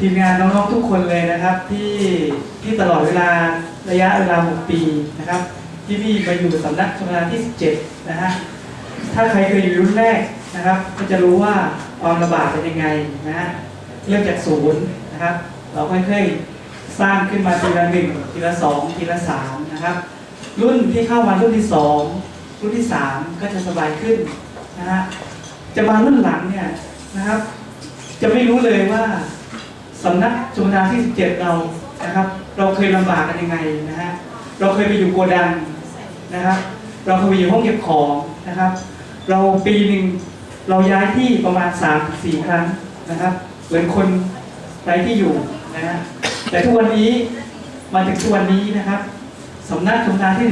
ทีมงานน้องๆทุกคนเลยนะครับ ที่ที่ตลอดเวลาระยะเวลา 6 ปีนะครับ ที่พี่มาอยู่สำนักชมรานที่ 17 นะฮะถ้าใครเคยอยู่รุ่นแรกนะครับ ก็จะรู้ว่าความลำบากเป็นยังไงนะฮะเริ่มจากศูนย์นะครับ เราค่อยๆสร้างขึ้นมาทีละหนึ่งทีละสองทีละสามนะครับ รุ่นที่เข้ามารุ่นที่สองรุ่นที่สามก็จะสบายขึ้นนะฮะจะมารุ่นหลังเนี่ยนะครับ จะไม่รู้เลยว่า สำนักจุฬาที่ 17 เรานะครับ เราเคยลำบากกันยังไงนะฮะเราเคยไปอยู่โกดังนะครับ เราเคยไปอยู่ห้องเก็บของนะครับ เราปีหนึ่งเราย้ายที่ประมาณ 3 4 ครั้งนะครับ เหมือนคนไร้ที่อยู่นะฮะแต่ทุกวันนี้มาถึงทุกวันนี้นะครับสำนักจุฬาที่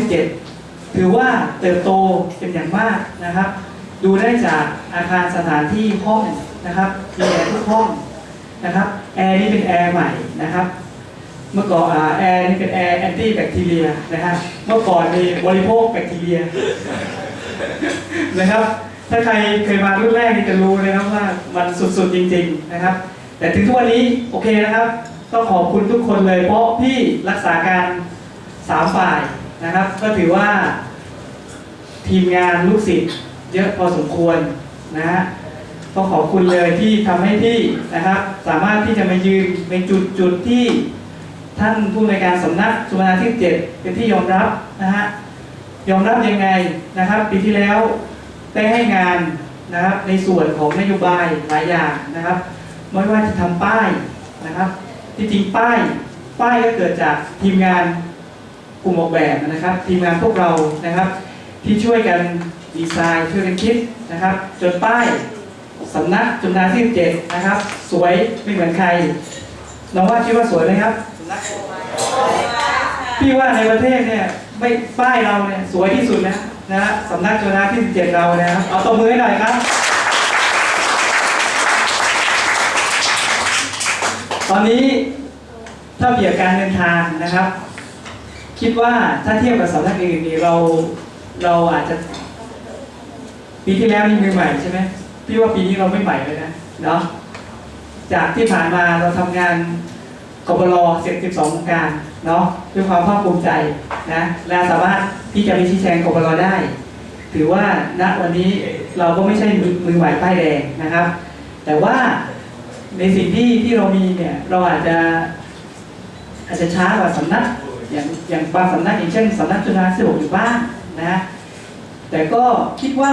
17 ถือว่าเติบโตเป็นอย่างมากนะครับ ดูได้จากอาคารสถานที่ห้องนะครับมีแอร์ทุกห้อง นะครับแอร์นี่เป็นแอร์ใหม่นะครับเมื่อก่อนแอร์นี่เป็นแอร์แอนตี้แบคทีเรียนะฮะเมื่อก่อนมีบริโภคแบคทีเรียนะครับ ถ้าใครเคยมารุ่นแรกนี่จะรู้นะครับว่ามันสุดๆจริง ๆนะครับ แต่ถึงทุกวันนี้โอเคนะครับต้องขอบคุณทุกคนเลย เพราะพี่รักษาการสามฝ่ายนะครับ ก็ถือว่าทีมงานลูกศิษย์เยอะพอสมควรนะฮะ ก็ขอบคุณเลยที่ทำให้พี่นะครับ สามารถที่จะมายืนในจุดจุดที่ท่านผู้ในการสำนักสุวรรณที่เจ็ดเป็นที่ยอมรับนะฮะยอมรับยังไงนะครับปีที่แล้วได้ให้งานนะครับในส่วนของนโยบายหลายอย่างนะครับ ไม่ว่าจะทำป้ายนะครับที่จริงป้ายป้ายก็เกิดจากทีมงานกลุ่มออกแบบนะครับ ทีมงานพวกเรานะครับ ที่ช่วยกันดีไซน์ช่วยกันคิดนะครับ จนป้าย สำนักจุฬาที่เจ็ดนะครับ สวยไม่เหมือนใคร น้องว่าคิดว่าสวยไหมครับสำนักพี่ว่าในประเทศเนี่ยไม่ป้ายเราเนี่ยสวยที่สุดนะนะฮะสำนักจุฬาที่เจ็ดเรานะครับเอาตบมือให้หน่อยครับ ตอนนี้ถ้าเปรียบการเดินทางนะครับ คิดว่าถ้าเทียบกับสำนักอื่นนี่เราเราอาจจะปีที่แล้วนี่มือใหม่ใช่ไหม พี่ว่าปีนี้เราไม่ใหม่เลยนะเนาะจากที่ผ่านมาเราทำงานกบลเสร็จ12โครงการเนาะด้วยความภาคภูมิใจนะและสามารถที่จะไปชี้แจงกบลได้ ถือว่าณวันนี้เราก็ไม่ใช่มือใหม่ป้ายแดงนะครับ แต่ว่าในสิ่งที่ที่เรามีเนี่ยเราอาจจะอาจจะช้ากว่าสำนักอย่างอย่างบางสำนักอย่างเช่นสำนักจุฬาสิบอยู่บ้างนะแต่ก็คิดว่า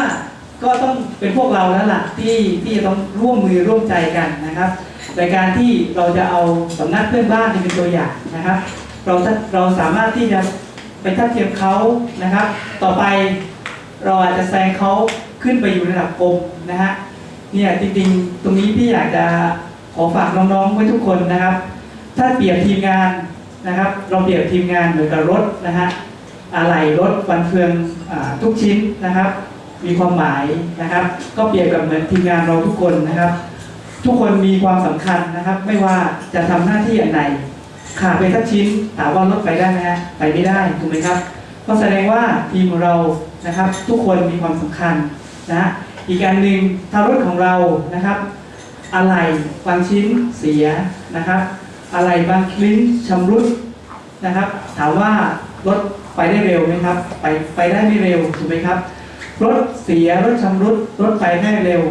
ก็ต้องเป็นพวกเราแล้วล่ะที่ที่จะต้องร่วมมือร่วมใจกันนะครับ ในการที่เราจะเอาสำนักเพื่อนบ้านนี่เป็นตัวอย่างนะครับ เราเราสามารถที่จะไปทัดเทียมเขานะครับ ต่อไปเราอาจจะแซงเขาขึ้นไปอยู่ระดับกรมนะฮะเนี่ยจริงๆ ตรงนี้พี่อยากจะขอฝากน้องๆไว้ทุกคนนะครับ ถ้าเปรียบทีมงานนะครับ เราเปรียบทีมงานเหมือนกับรถนะฮะอะไหล่รถฟันเฟืองอทุกชิ้นนะครับ มีความหมายนะครับ ก็เปรียบกับเหมือนทีมงานเราทุกคนนะครับ ทุกคนมีความสำคัญนะครับ ไม่ว่าจะทำหน้าที่อันไหนขาดไปสักชิ้นถามว่ารถไปได้ไหมฮะไปไม่ได้ถูกไหมครับก็แสดงว่าทีมเรานะครับ ทุกคนมีความสำคัญนะฮะอีกการหนึ่งถ้ารถของเรานะครับอะไรบางชิ้นเสียนะครับ อะไรบางชิ้นชำรุดนะครับ ถามว่ารถไปได้เร็วไหมครับ ไปไปได้ไม่เร็วถูกไหมครับ รถเสียรถชำรุดรถไปได้เร็ว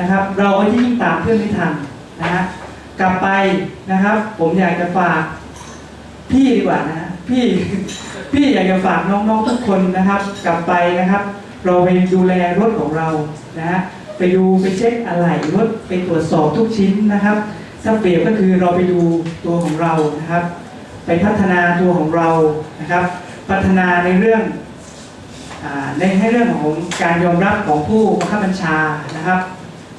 นะครับ เราก็ยิ่งตามเพื่อนไม่ทันนะฮะกลับไปนะครับ ผมอยากจะฝากพี่ดีกว่านะพี่พี่อยากจะฝากน้องๆทุกคนนะครับ กลับไปนะครับ เราไปดูแลรถของเรานะฮะไปดูไปเช็คอะไหล่รถไปตรวจสอบทุกชิ้นนะครับถ้าเปรียบก็คือเราไปดูตัวของเรานะครับ ไปพัฒนาตัวของเรานะครับ พัฒนาในเรื่อง ในให้เรื่องของการยอมรับของผู้บังคับบัญชานะครับ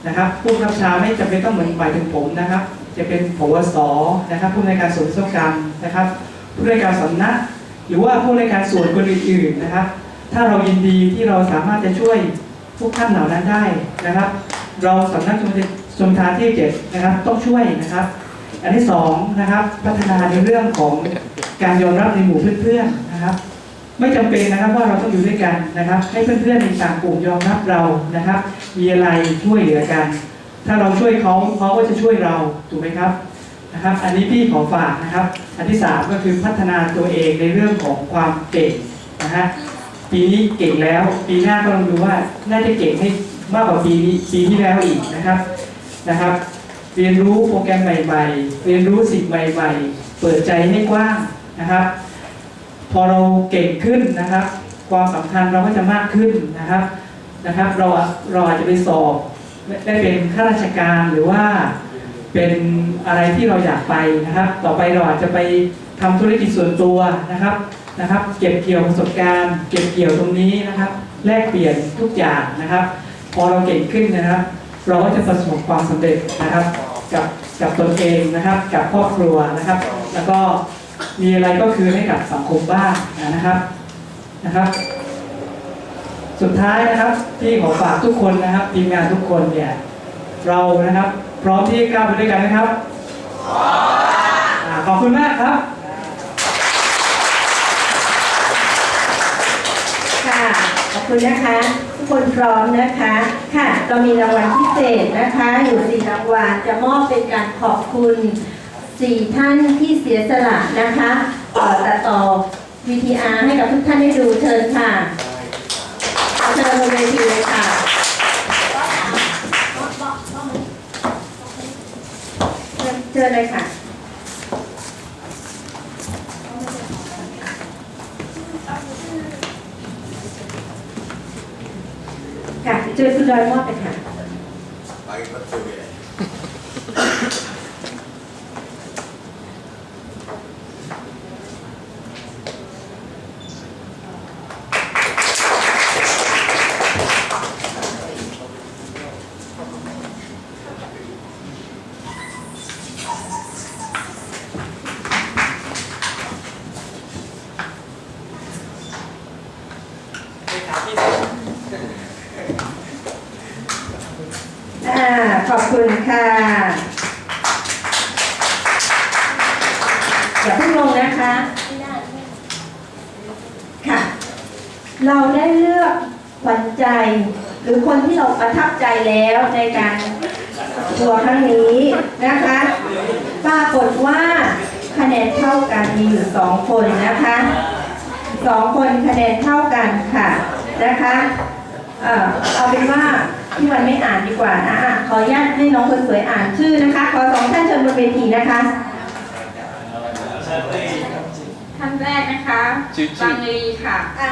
นะครับ ผู้บังคับบัญชาไม่จำเป็นต้องเหมือนหมายถึงผมนะครับ จะเป็นผวสนะครับ ผู้ในวยการส่วนวิศวกรรมนะครับ ผู้ในวยการสำนักหรือว่าผู้ในวยการส่วนคนอื่นๆนะครับ ถ้าเรายินดีที่เราสามารถจะช่วยทุกท่านเหล่านั้นได้นะครับ เราสำนักชมทานที่เจ็ดนะครับ ต้องช่วยนะครับ อันที่สองนะครับ พัฒนาในเรื่องของการยอมรับในหมู่เพื่อนๆนะครับ ไม่จำเป็นนะครับว่าเราต้องอยู่ด้วยกันนะครับ ให้เพื่อนๆในต่างกลุ่มยอมรับเรานะครับ มีอะไรช่วยเหลือกัน ถ้าเราช่วยเขาเขาก็จะช่วยเราถูกไหมครับนะครับ อันนี้พี่ขอฝากนะครับ อันที่สามก็คือพัฒนาตัวเองในเรื่องของความเก่งนะฮะปีนี้เก่งแล้ว ปีหน้าก็ลองดูว่าน่าจะเก่งให้มากกว่าปีนี้ปีที่แล้วอีกนะครับนะครับ เรียนรู้โปรแกรมใหม่ ๆ เรียนรู้สิ่งใหม่ ๆ เปิดใจให้กว้างนะครับ พอเราเก่งขึ้นนะครับ ความสำคัญเราก็จะมากขึ้นนะครับนะครับ เราเราอาจจะไปสอบได้เป็นข้าราชการหรือว่าเป็นอะไรที่เราอยากไปนะครับ ต่อไปเราอาจจะไปทำธุรกิจส่วนตัวนะครับนะครับ เก็บเกี่ยวประสบการณ์ เก็บเกี่ยวตรงนี้นะครับ แลกเปลี่ยนทุกอย่างนะครับ พอเราเก่งขึ้นนะครับ เราก็จะประสบความสำเร็จนะครับ กับกับตนเองนะครับ กับครอบครัวนะครับ แล้วก็ มีอะไรก็คือให้กับสังคมบ้างนะครับนะครับ สุดท้ายนะครับที่ขอฝากทุกคนนะครับทีมงานทุกคนเนี่ยเรานะครับ พร้อมที่จะก้าวไปด้วยกันนะครับขอบคุณมากครับค่ะขอบคุณนะคะทุกคนพร้อมนะคะค่ะเรามีรางวัลพิเศษนะคะ อยู่สี่รางวัลจะมอบเป็นการขอบคุณ สี่ท่านที่เสียสละนะคะเอ่อตัดต่อ VTR ให้กับทุกท่านได้ดูเชิญค่ะเชิญบนเวทีเลยค่ะเชิญเลยค่ะค่ะเชิญคุณดอยมอบเลยค่ะ Pakai betul ya. อ่า ขอบคุณค่ะ อย่าเพิ่งลงนะคะ ค่ะ เราได้เลือกขวัญใจ หรือคนที่เราประทับใจแล้วในการทัวร์ครั้งนี้นะคะปรากฏว่าคะแนนเท่ากันมีอยู่สองคนนะคะสองคนคะแนนเท่ากันค่ะนะคะ เอ่อเอาเป็นว่า พี่วันไม่อ่านดีกว่านะอะขออนุญาตให้น้องคนสวยอ่านชื่อนะคะ ขอสองท่านเชิญบนเวทีนะคะ ท่านแรกนะคะชื่อชื่อบังลีค่ะ อ่า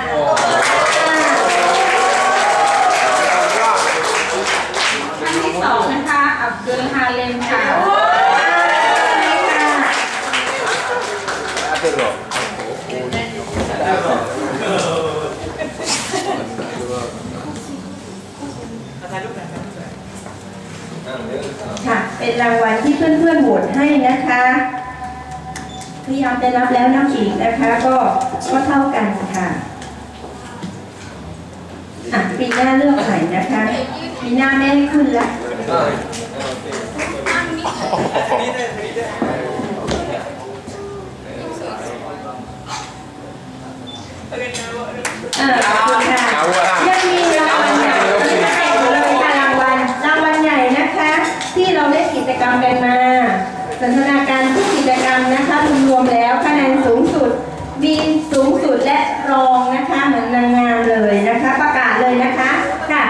ท่านที่สองนะคะ อับดุลฮาเลมค่ะ Ada loh. ค่ะ เป็นรางวัลที่เพื่อนๆโหวตให้นะคะ พยายามจะนับแล้วนับอีกนะคะก็ก็เท่ากันค่ะอะปีหน้าเลือกใหม่นะคะปีหน้าแม่ให้ขึ้นละอ่าขอบคุณค่ะยังมี กิจกรรมกันมาสันทนาการทุกกิจกรรมนะคะรวมๆแล้วคะแนนสูงสุดมีสูงสุดและรองนะคะเหมือนนางงามเลยนะคะ ประกาศเลยนะคะค่ะ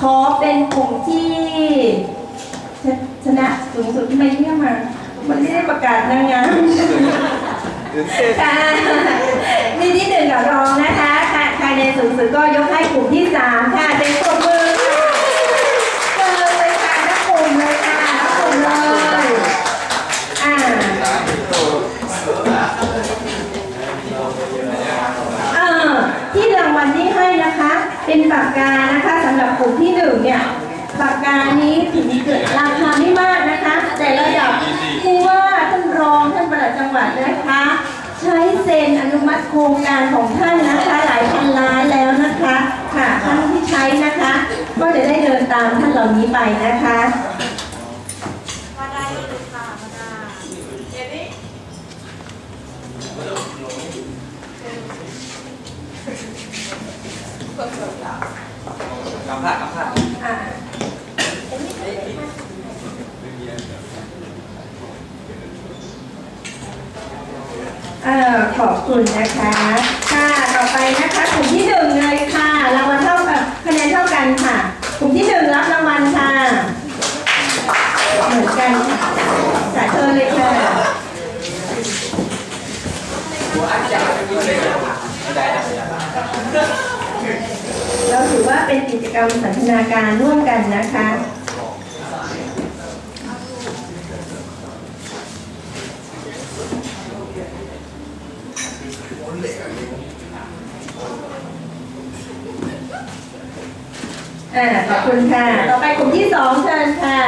ขอเป็นกลุ่มที่ชชนะสูงสุดที่ไม่เที่ยมามันไม่ได้ประกาศนางงามค่ะมีที่หนึ่งกับรองนะคะคะคะแนนสูงสุดก็ยกให้กลุ่มที่สามค่ะเป็นกลุ่มมือค่ะเจอเลยค่ะนักกลุ่มเลยค่ะนักกลุ่มเลยอ่าเออที่รางวัลที่ให้นะคะ เปากกานะคะสำหรับกลุ่มที่หนึ่งเนี่ยปากกานี้ถึงเกิดราคาไม่มากนะคะ แต่ระดับผู้ว่าท่านรองท่านประหลัดจังหวัดนะคะ ใช้เซ็นอนุมัติโครงการของท่านนะคะ หลายพันล้านแล้วนะคะค่ะท่านที่ใช้นะคะ ก็จะได้เดินตามท่านเหล่านี้ไปนะคะ สัมาษณ์สัมาษขอบคุณนะคะ ค่ะต่อไปนะคะกลุ่มที่หนึ่งเลยค่ะรางวัลเท่ากับคะแนนเท่ากันค่ะกลุ่มที่หนึ่งรับรางวัลค่ะเหมือนกันค่ะจ่ายเชิเลยค่ะหัวอาจารย์ไม่ได้นะ เราถือว่าเป็นกิจกรรมสันทนาการร่วมกันนะคะอ่าขอบคุณค่ะ ต่อไปกลุ่มที่สองเชิญค่ะ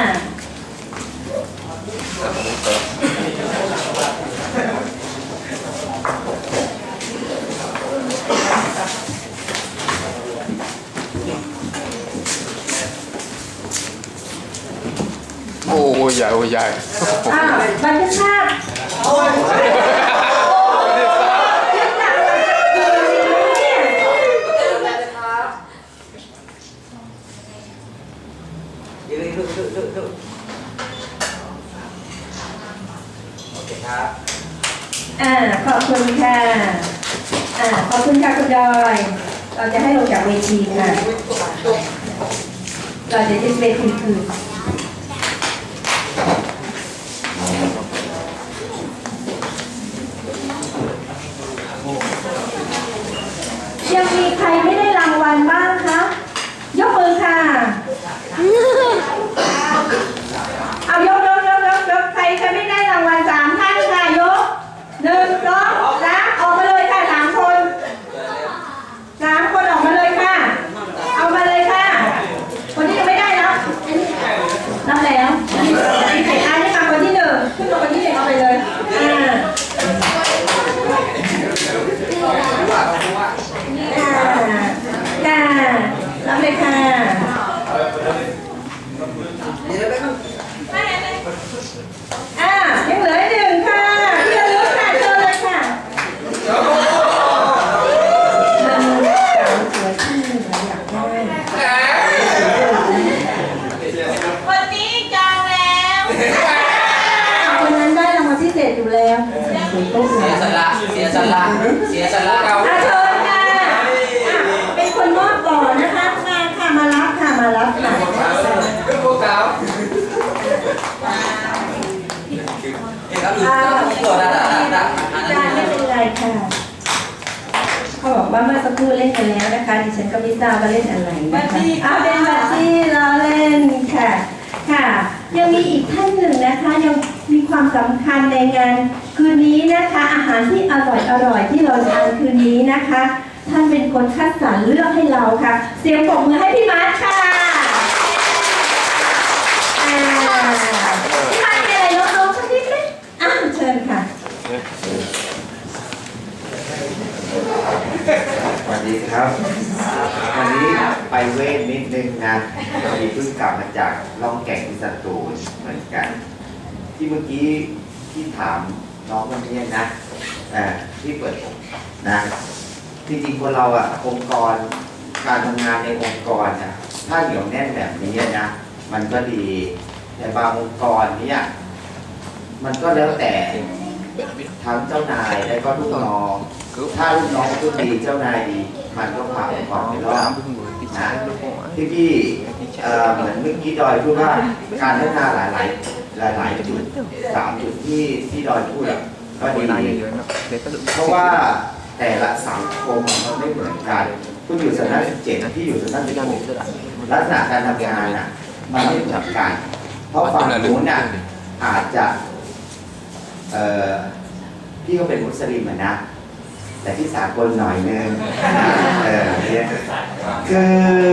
โอ้ ยใหญ่โอ้ยใหญ่อ้าบันทึกภาพโอ้ยยังหนักกว่าเดิมเนี่ยอ่าขอบคุณค่ะอ่าขอบคุณค่ะคุณดอย เราจะให้ลงจากเวทีค่ะเราจะยึดเวทีคืน ยังมีใครไม่ได้รางวัลบ้างคะ ยกมือค่ะ เอายกยกยกยกยกใครจะไม่ได้รางวัลสามท่านค่ะยกหนึ่งสองสามออกมาเลยค่ะสามคนสามคนออกมาเลยค่ะ เอามาเลยค่ะ คนที่ยังไม่ได้รับรับแล้วอันนี้อันนี้มาคนที่หนึ่งขึ้นมาคนที่หนึ่งเอาไปเลยอ่าค่ะค่ะรับเลยค่ะ อ่ายังเหลืออีกหนึ่งค่ะที่ระลึกค่ะเชิญเลยค่ะมันสาวสวยที่เราอยากได้ วันนี้จองแล้ว คนนั้นได้รางวัลพิเศษอยู่แล้วสวยก็สวย เสียสละ เสียสละ เสียสละ อะเชิญค่ะอะเป็นคนมอบก่อนนะคะมาค่ะมารับค่ะมารับค่ะ พวกเขาเอกลุกตัวได้ได้ได้ อาจารย์ไม่เป็นไรค่ะเขาบอกว่าเมื่อ สักครู่เล่นกันแล้วนะคะดิฉันก็ไม่ทราบว่าเล่นอะไรนะคะอะเป็นบัตตี้ล้อเล่นค่ะค่ะ ยังมีอีกท่านหนึ่งนะคะยังมีความสำคัญในงานคืนนี้นะคะ อาหารที่อร่อยอร่อยที่เราทานคืนนี้นะคะ ท่านเป็นคนคัดสรรเลือกให้เราค่ะ เสียงปรบมือให้พี่มาร์ทค่ะอ่าพี่มาร์ทมีอะไรลดๆสักนิดไหมอะเชิญค่ะ สวัสดีครับ วันนี้ไปเวทนิดนึงนะพอดีเพิ่งกลับมาจากล่องแก่งที่สตูลเหมือนกัน ที่เมื่อกี้ที่ถามน้องวันนี้นะอ่อที่เปิดอกนะจริงๆคนเราอะองค์กรการทำงานในองค์กรอะถ้าเหนียวแน่นแบบนี้นะมันก็ดีแต่บางองค์กรเนี่ยมันก็แล้วแต่ทั้งเจ้านายและก็ลูกน้อง ถ้าลูกน้องพูดดีเจ้านายดี มันก็พาองค์กรไปรอดนะที่พี่เอ่อเหมือนเมื่อกี้ดอยพูดว่าการพัฒนาหลายหลายหลายหลายๆจุดสามจุดที่ที่ดอยพูดอะก็ดีเพราะว่าแต่ละสังคมมันไม่เหมือนกันคุณอยู่สถานะสิบเจ็ดที่อยู่สถานะสิบหกลักษณะการทำงานน่ะมันไม่เหมือนกัน เพราะฝั่งนู้นน่ะอาจจะเอ่อพี่ก็เป็นมุสลิมอะนะ แต่ที่สากลหน่อยนึงเออเนี่ยคือ